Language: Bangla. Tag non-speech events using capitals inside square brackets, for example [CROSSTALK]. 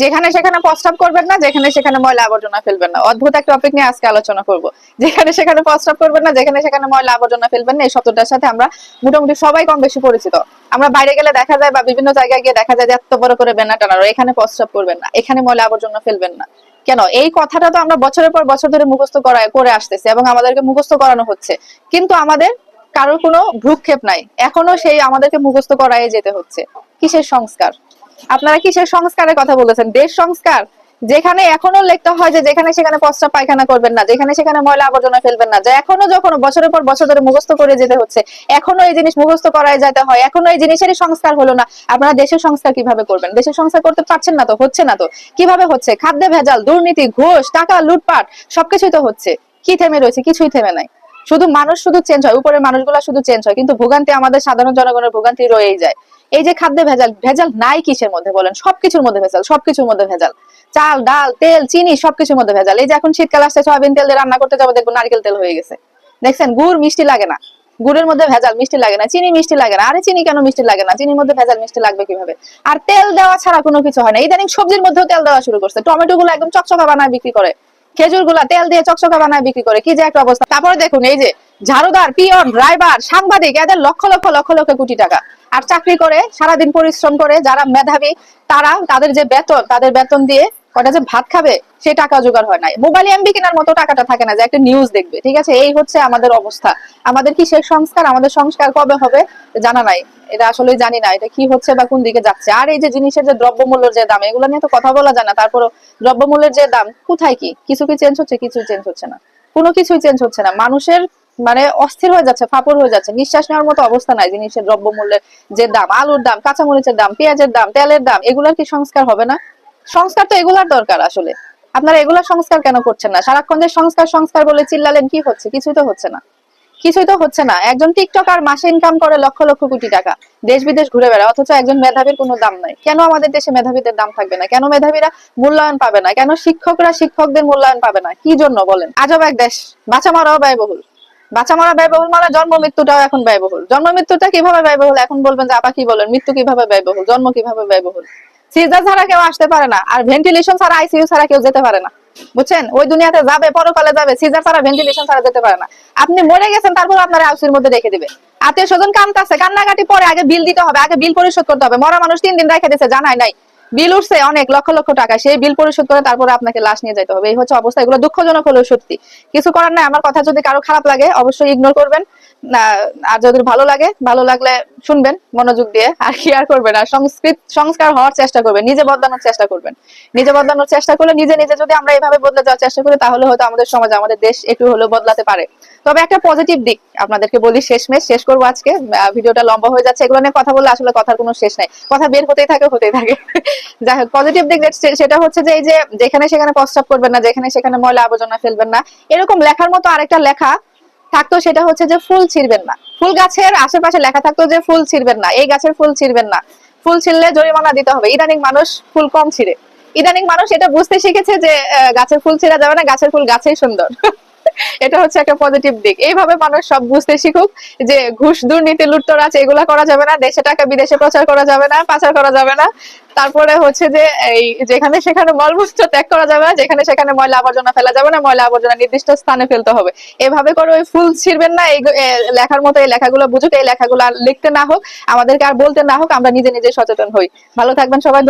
যেখানে সেখানে প্রস্তাব করবেন না, যেখানে সেখানে ময়লা আবর্জনা ফেলবেন না। অদ্ভুত একটা টপিক নিয়ে আজকে আলোচনা করব। যেখানে সেখানে প্রস্তাব করবেন না, যেখানে সেখানে ময়লা আবর্জনা ফেলবেন না, এই শব্দটার সাথে আমরা মোটামুটি সবাই কম বেশি পরিচিত। আমরা বাইরে গেলে দেখা যায় বা বিভিন্ন জায়গায় গিয়ে দেখা যায় যে এত বড় করে ব্যানার টানানো এখানে প্রস্তাব করবেন না, এখানে ময়লা আবর্জনা ফেলবেন না। কেন? এই কথাটা তো আমরা বছরের পর বছর ধরে মুখস্থ করা করে আসতেছি এবং আমাদেরকে মুখস্থ করানো হচ্ছে। কিন্তু আমাদের কারোর কোনো ভ্রুক্ষেপ নাই। এখনও সেই আমাদেরকে মুখস্থ করাই যেতে হচ্ছে। কিসের সংস্কার? আপনারা কিসের সংস্কারের কথা বলেছেন? দেশ সংস্কার। যেখানে এখনও লিখতে হয় যে যেখানে সেখানে প্রস্তাব পায়খানা করবেন না, যেখানে সেখানে ময়লা আবর্জনা ফেলবেন না, যে এখনও যখন বছরের পর বছর ধরে মুখস্থ করে যেতে হচ্ছে, এখনও এই জিনিস মুখস্থ করাই যেতে হয়, এখনও এই জিনিসেরই সংস্কার হলো না। আপনারা দেশের সংস্কার কীভাবে করবেন? দেশের সংস্কার করতে পারছেন না তো? হচ্ছে না তো? কীভাবে হচ্ছে? খাদ্যে ভেজাল, দুর্নীতি, ঘোষ, টাকা, লুটপাট, সবকিছুই তো হচ্ছে। কি থেমে রয়েছে? কিছুই থেমে নাই। শুধু মানুষ শুধু চেঞ্জ হয়, উপরের মানুষগুলা শুধু চেঞ্জ হয়, কিন্তু ভোগান্তি আমাদের সাধারণ জনগণের ভোগান্তি রয়েই যায়। এই যে খাদ্যে ভেজাল ভেজাল নাই কিসের মধ্যে বলেন? সবকিছুর মধ্যে ভেজাল, সবকিছুর মধ্যে ভেজাল। চাল, ডাল, তেল, চিনি, সবকিছুর মধ্যে ভেজাল। এই যে এখন শীতকাল আসছে, সয়াবিন তেল দিয়ে রান্না করতে যাব, দেখব নারকেল তেল হয়ে গেছে। দেখছেন? গুড় মিষ্টি লাগে না। গুড়ের মধ্যে ভেজাল মিষ্টি লাগে না, চিনি মিষ্টি লাগে না। আরে চিনি কেন মিষ্টি লাগে না? চিনির মধ্যে ভেজাল মিষ্টি লাগবে কীভাবে? আর তেল দেওয়া ছাড়া কোনো কিছু হয় না। ইদানিং সবজির মধ্যেও তেল দেওয়া শুরু করছে। টমেটো গুলো একদম চকচকা বানায় বিক্রি করে। খেজুরগুলা তেল দিয়ে চকচকা বানায় বিক্রি করে, কি যে একটা অবস্থা। তারপরে দেখুন, এই যে ঝাড়ুদার, পিয়ন ড্রাইভার সাংবাদিক, এদের লক্ষ লক্ষ লক্ষ লক্ষ কোটি টাকা। আর চাকরি করে, সারাদিন পরিশ্রম করে, যারা মেধাবী, তারা তাদের যে বেতন, তাদের বেতন দিয়ে কটা যে ভাত খাবে, সে টাকা জোগাড় হয় না মোবাইল এমবি কেনার মতো টাকাটা থাকে না, যে একটা নিউজ দেখবে, ঠিক আছে? এই হচ্ছে আমাদের অবস্থা। আমাদের কি সেই সংস্কার, আমাদের সংস্কার কবে হবে, জানা নাই। এটা আসলে জানি না, এটা কি হচ্ছে বা কোন দিকে যাচ্ছে। আর এই যে জিনিসের যে দ্রব্যমূল্যের যে দাম, এগুলো নিয়ে তো কথা বলা যায় না। তারপরও দ্রব্যমূল্যের যে দাম, কোথায় কি? কিছু কি চেঞ্জ হচ্ছে কিছু চেঞ্জ হচ্ছে না। কোনো কিছুই চেঞ্জ হচ্ছে না। মানুষের মানে অস্থির হয়ে যাচ্ছে, ফাপড় হয়ে যাচ্ছে। নিঃশ্বাস নেওয়ার মতো অবস্থা নাই জিনিসের দ্রব্যমূল্যের যে দাম, আলুর দাম, কাঁচামরিচের দাম, পেঁয়াজের দাম, তেলের দাম, এগুলোর কি সংস্কার হবে না? সংস্কার তো এগুলার দরকার আসলে। আপনারা এগুলার সংস্কার কেন করছেন না? সারাক্ষণ যে সংস্কার সংস্কার বলে চিল্লালেন কি হচ্ছে? কিছুই তো হচ্ছে না। কিছুই তো হচ্ছে না। একজন টিকটকার মাসে ইনকাম করে লক্ষ লক্ষ কোটি টাকা, দেশ বিদেশ ঘুরে বেড়ায়, অথচ একজন মেধাবীর কোনো দাম নাই। কেন আমাদের দেশে মেধাবীদের দাম থাকবে না? কেন মেধাবীরা মূল্যায়ন পাবে না? কেন শিক্ষকরা শিক্ষকদের মূল্যায়ন পাবে না? কি জন্য বলেন? আজব এক দেশ। বাঁচা মারাও ব্যয়বহুল। বাচ্চা মারা ব্যয়বহুল মানে জন্ম মৃত্যুটাও এখন ব্যয়বহুল। জন্ম মৃত্যুটা কীভাবে ব্যয়বহুল? এখন বলবেন যে আপা কি বলেন? মৃত্যু কীভাবে ব্যয়বহুল? জন্ম কীভাবে ব্যয়বহুল? সিজার ছাড়া কেউ আসতে পারে না। আর ভেন্টিলেশন ছাড়া আইসিইউ ছাড়া কেউ যেতে পারে না। বুঝছেন? ওই দুনিয়াতে যাবে, পরকালে যাবে সিজার ছাড়া ভেন্টিলেশন ছাড়া যেতে পারে না। আপনি মরে গেছেন, তারপর আপনার আইসিউর মধ্যে রেখে দিবে আত্মীয় স্বজন কামতাছে কান্নাকাটি পরে আগে বিল দিতে হবে, আগে বিল পরিশোধ করতে হবে। মরা মানুষ তিন দিন রেখে দিচ্ছে জানাই নাই। বিল উঠছে অনেক, লক্ষ লক্ষ টাকা। সেই বিল পরিশোধ করে তারপরে আপনাকে লাশ নিয়ে যেতে হবে। এই হচ্ছে অবস্থা। এগুলো দুঃখজনক হলেও সত্যি। কিছু করার নাই। আমার কথা যদি কারও খারাপ লাগে, অবশ্যই ইগনোর করবেন। আর যদি ভালো লাগে, ভালো লাগলে শুনবেন মনোযোগ দিয়ে, আর কি আর করবেন, আর সংস্কৃত, সংস্কার হওয়ার চেষ্টা করবেন, নিজে বদলানোর চেষ্টা করবেন। নিজে বদলানোর চেষ্টা করলে নিজে নিজে যদি আমরা এইভাবে বদলে যাওয়ার চেষ্টা করি, তাহলে হয়তো আমাদের সমাজ, আমাদের দেশ একটু হলেও বদলাতে পারে। তবে একটা পজিটিভ দিক আপনাদেরকে বলি শেষমেশ, শেষ করব আজকে। ভিডিওটা লম্বা হয়ে যাচ্ছে, এগুলো নিয়ে কথা বললে আসলে কথার কোনো শেষ নাই। কথা বের হতেই থাকে হতেই থাকে। [LAUGHS] যাই হোক পজিটিভ দিক সেটা হচ্ছে যে, এই যে, যেখানে সেখানে প্রস্তাব করবেন না, যেখানে সেখানে ময়লা আবর্জনা ফেলবেন না, এরকম লেখার মতো আরেকটা লেখা থাকতো সেটা হচ্ছে যে ফুল ছিঁড়বেন না। ফুল গাছের আশেপাশে লেখা থাকতো যে ফুল ছিঁড়বেন না। এই গাছের ফুল ছিঁড়বেন না। ফুল ছিঁড়লে জরিমানা দিতে হবে। ইদানিং মানুষ ফুল কম ছিঁড়ে। ইদানিং মানুষ এটা বুঝতে শিখেছে যে গাছের ফুল ছিঁড়া যাবে না, গাছের ফুল গাছেই সুন্দর। [LAUGHS] এটা হচ্ছে একটা পজিটিভ দিক। এইভাবে মানুষ সব বুঝতে শিখুক যে ঘুষ, দুর্নীতি, লুটতরাজ, এগুলা করা যাবে না। দেশে টাকা, বিদেশে প্রচার করা যাবে না, পাচার করা যাবে না। তারপরে হচ্ছে যে এই যেখানে সেখানে মলমূত্র ত্যাগ করা যাবে না, যেখানে সেখানে ময়লা আবর্জনা ফেলা যাবে না, ময়লা আবর্জনা নির্দিষ্ট স্থানে ফেলতে হবে। এভাবে করে ওই ফুল ছিঁড়বেন না, এই লেখার মতো এই লেখাগুলো বুঝুক, এই লেখাগুলো লিখতে না হোক, আমাদেরকে আর বলতে না হোক, আমরা নিজে নিজে সচেতন হই। ভালো থাকবেন সবাই।